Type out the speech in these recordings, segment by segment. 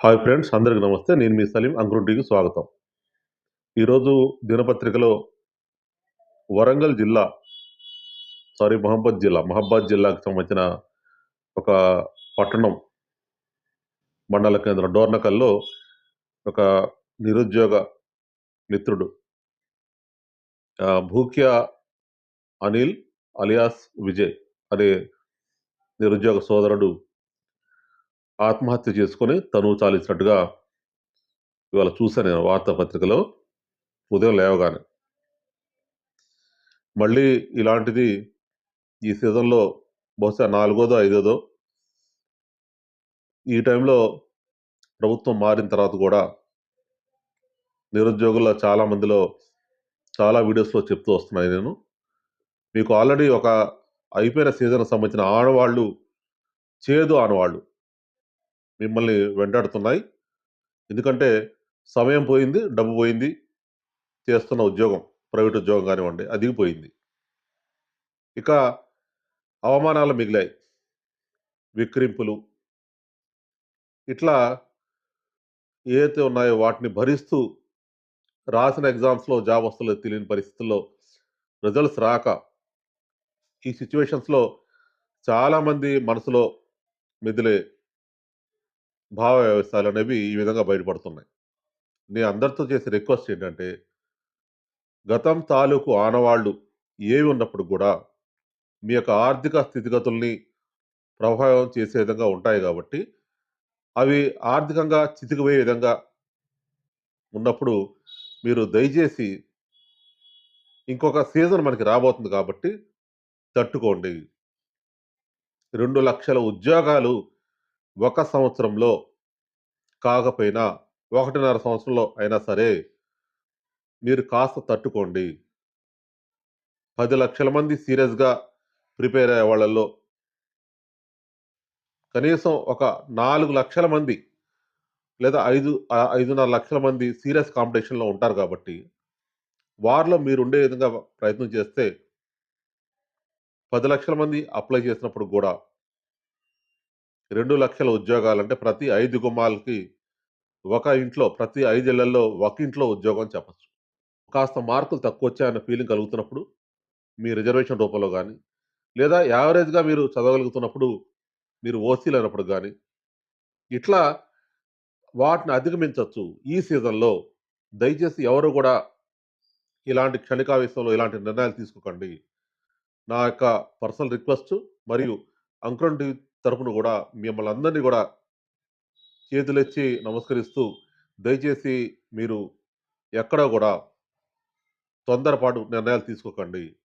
Hi friends అందరికి నమస్తే. నేను మీ సలీం అంకురుంటికి స్వాగతం. ఈరోజు దినపత్రికలో వరంగల్ జిల్లా సారీ మహబాద్ జిల్లా మహబాద్ జిల్లాకు సంబంధించిన ఒక పట్టణం మండల కేంద్రం డోర్నకల్లో ఒక నిరుద్యోగ మిత్రుడు భూక్యా అనిల్ అలియాస్ విజయ్ అనే నిరుద్యోగ సోదరుడు ఆత్మహత్య చేసుకొని తనువు చాలించినట్టుగా ఇవాళ చూశాను నేను వార్తాపత్రికలో. ఉదయం లేవగానే. మళ్ళీ ఇలాంటిది ఈ సీజన్లో బహుశా నాలుగోదో ఐదోదో ఈ టైంలో ప్రభుత్వం మారిన తర్వాత కూడా నిరుద్యోగుల్లో చాలా మందిలో చాలా వీడియోస్లో చెప్తూ వస్తున్నాయి నేను. మీకు ఆల్రెడీ ఒక అయిపోయిన సీజన్కి సంబంధించిన ఆడవాళ్ళు చేదు ఆనవాళ్ళు మిమ్మల్ని వెంటాడుతున్నాయి. ఎందుకంటే సమయం పోయింది డబ్బు పోయింది చేస్తున్న ఉద్యోగం ప్రైవేట్ ఉద్యోగం కానివ్వండి అది పోయింది. ఇక అవమానాలు మిగిలాయి. విక్రింపులు. ఇట్లా ఏదైతే ఉన్నాయో వాటిని భరిస్తూ రాసిన ఎగ్జామ్స్లో జాబ్ వస్తలేదు తెలియని పరిస్థితుల్లో రిజల్ట్స్ రాక ఈ సిచ్యువేషన్స్లో చాలామంది మనసులో మెదిలే భావ వ్యవస్థలు అనేవి ఈ విధంగా బయటపడుతున్నాయి. నేను అందరితో చేసే రిక్వెస్ట్ ఏంటంటే గతం తాలూకు ఆనవాళ్ళు ఏవి ఉన్నప్పుడు కూడా మీ యొక్క ఆర్థిక స్థితిగతుల్ని ప్రభావం చేసే విధంగా ఉంటాయి కాబట్టి అవి ఆర్థికంగా చితికిపోయే విధంగా ఉన్నప్పుడు మీరు దయచేసి ఇంకొక సీజన్ మనకి రాబోతుంది కాబట్టి తట్టుకోండి. రెండు లక్షల ఉద్యోగాలు ఒక సంవత్సరంలో కాకపోయినా ఒకటిన్నర సంవత్సరంలో అయినా సరే మీరు కాస్త తట్టుకోండి. పది లక్షల మంది సీరియస్గా ప్రిపేర్ అయ్యే వాళ్ళల్లో కనీసం ఒక నాలుగు లక్షల మంది లేదా ఐదు ఐదున్నర లక్షల మంది సీరియస్ కాంపిటీషన్లో ఉంటారు కాబట్టి వారిలో మీరు ఉండే విధంగా ప్రయత్నం చేస్తే పది లక్షల మంది అప్లై చేసినప్పుడు కూడా రెండు లక్షల ఉద్యోగాలు అంటే ప్రతి ఐదు గుమ్మాలకి ఒక ఇంట్లో ప్రతి ఐదు ఇళ్ళలో ఒక ఇంట్లో ఉద్యోగం అని చెప్పచ్చు. కాస్త మార్కులు తక్కువ వచ్చాయన్న ఫీలింగ్ కలుగుతున్నప్పుడు మీ రిజర్వేషన్ రూపంలో కానీ లేదా యావరేజ్గా మీరు చదవగలుగుతున్నప్పుడు మీరు ఓసీలు అయినప్పుడు కానీ ఇట్లా వాటిని అధిగమించవచ్చు ఈ సీజన్లో దయచేసి ఎవరు కూడా ఇలాంటి క్షణికావేశంలో ఇలాంటి నిర్ణయాలు తీసుకోకండి. నా యొక్క పర్సనల్ రిక్వెస్ట్ మరియు అంకురం తరపున కూడా మిమ్మల్ని అందరినీ కూడా చేతులెచ్చి నమస్కరిస్తూ దయచేసి మీరు ఎక్కడ కూడా తొందరపాటు నిర్ణయాలు తీసుకోకండి.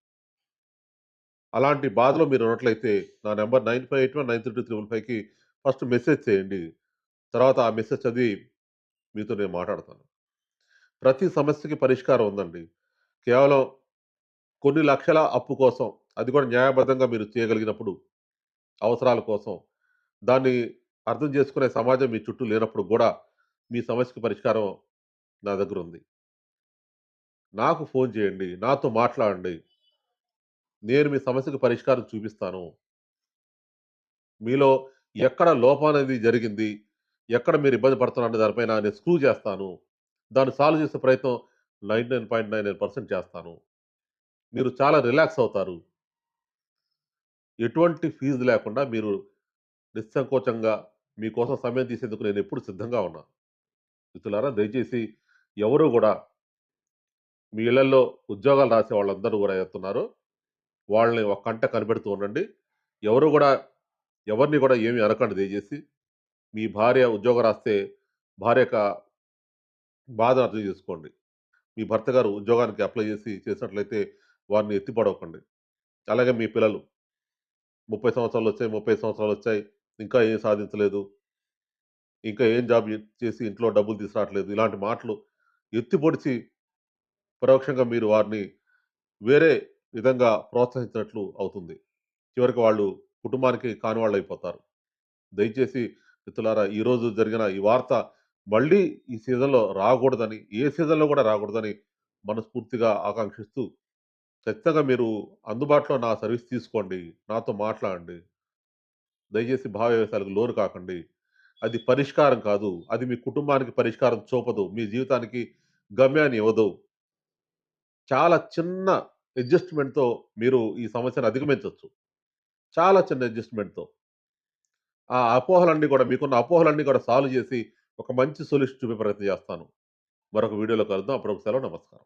అలాంటి బాధలో మీరు ఉన్నట్లయితే నా number nine five eight one nine three two triple ఫైవ్కి ఫస్ట్ మెసేజ్ చేయండి. తర్వాత ఆ మెసేజ్ చదివి మీతో నేను మాట్లాడతాను. ప్రతి సమస్యకి పరిష్కారం ఉందండి. కేవలం కొన్ని లక్షల అప్పు కోసం అది కూడా న్యాయబద్ధంగా మీరు చేయగలిగినప్పుడు అవసరాల కోసం దాన్ని అర్థం చేసుకునే సమాజం మీ చుట్టూ లేనప్పుడు కూడా మీ సమస్యకి పరిష్కారం నా దగ్గర ఉంది. నాకు ఫోన్ చేయండి నాతో మాట్లాడండి. నేను మీ సమస్యకు పరిష్కారం చూపిస్తాను. మీలో ఎక్కడ లోపం అనేది జరిగింది ఎక్కడ మీరు ఇబ్బంది పడుతున్నారు దానిపైన నేను స్క్రూ చేస్తాను. దాన్ని సాల్వ్ చేసే ప్రయత్నం nine nine point nine nine percent చేస్తాను. మీరు చాలా రిలాక్స్ అవుతారు. ఎటువంటి ఫీజు లేకుండా మీరు నిస్సంకోచంగా మీకోసం సమయం తీసేందుకు నేను ఎప్పుడు సిద్ధంగా ఉన్నా. మిత్రులారా దయచేసి ఎవరు కూడా మీ ఇళ్ళలో ఉద్యోగాలు రాసే వాళ్ళందరూ కూడా ఎత్తున్నారు వాళ్ళని ఒక కంట కనిపెడుతూ ఉండండి. ఎవరు కూడా ఎవరిని కూడా ఏమి అనకండి దయచేసి. మీ భార్య ఉద్యోగం రాస్తే భార్య యొక్క బాధను అర్థం చేసుకోండి. మీ భర్త గారు ఉద్యోగానికి అప్లై చేసి చేసినట్లయితే వారిని ఎత్తిపడవకండి. అలాగే మీ పిల్లలు ముప్పై సంవత్సరాలు వచ్చాయి ముప్పై సంవత్సరాలు వచ్చాయి. ఇంకా ఏం సాధించలేదు. ఇంకా ఏం జాబ్ చేసి ఇంట్లో డబ్బులు తీసుకురావట్లేదు. ఇలాంటి మాటలు ఎత్తి పొడిచి పరోక్షంగా మీరు వారిని వేరే విధంగా ప్రోత్సహించినట్లు అవుతుంది. చివరికి వాళ్ళు కుటుంబానికి కాని వాళ్ళు అయిపోతారు దయచేసి మిత్రులారా ఈరోజు జరిగిన ఈ వార్త మళ్ళీ ఈ సీజన్లో రాకూడదని ఏ సీజన్లో కూడా రాకూడదని మనస్ఫూర్తిగా ఆకాంక్షిస్తూ ఖచ్చితంగా మీరు అందుబాటులో నా సర్వీస్ తీసుకోండి నాతో మాట్లాడండి దయచేసి భావ వ్యవసాయాలకు లోను కాకండి అది పరిష్కారం కాదు. అది మీ కుటుంబానికి పరిష్కారం చూపదు. మీ జీవితానికి గమ్యాన్ని ఇవ్వదు. చాలా చిన్న అడ్జస్ట్‌మెంట్‌తో మీరు ఈ సమస్యను అధిగమించవచ్చు చాలా చిన్న అడ్జస్ట్‌మెంట్‌తో. ఆ అపోహలన్నీ కూడా మీకున్న అపోహలన్నీ కూడా సాల్వ్ చేసి ఒక మంచి సొల్యూషన్ చూపే ప్రయత్నం చేస్తాను మరొక వీడియోలో కలుద్దాం. అప్పుడు ఒకసారి నమస్కారం.